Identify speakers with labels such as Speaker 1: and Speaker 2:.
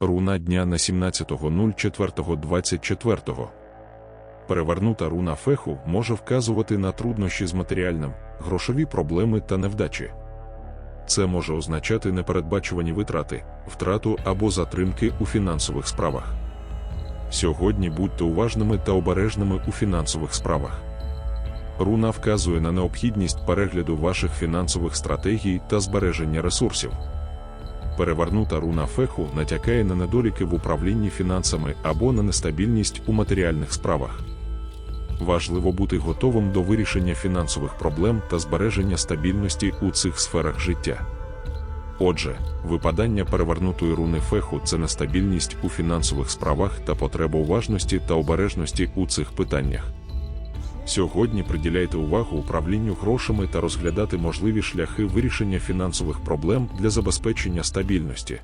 Speaker 1: Руна дня на 17.04.24. Перевернута руна феху може вказувати на труднощі з матеріальним, грошові проблеми та невдачі. Це може означати непередбачувані витрати, втрату або затримки у фінансових справах. Сьогодні будьте уважними та обережними у фінансових справах. Руна вказує на необхідність перегляду ваших фінансових стратегій та збереження ресурсів. Перевернута руна феху натякає на недоліки в управлінні фінансами або на нестабільність у матеріальних справах. Важливо бути готовим до вирішення фінансових проблем та збереження стабільності у цих сферах життя. Отже, випадання перевернутої руни феху це нестабільність у фінансових справах та потреба уважності та обережності у цих питаннях. Сьогодні приділяйте увагу управлінню грошами та розглядати можливі шляхи вирішення фінансових проблем для забезпечення стабільності.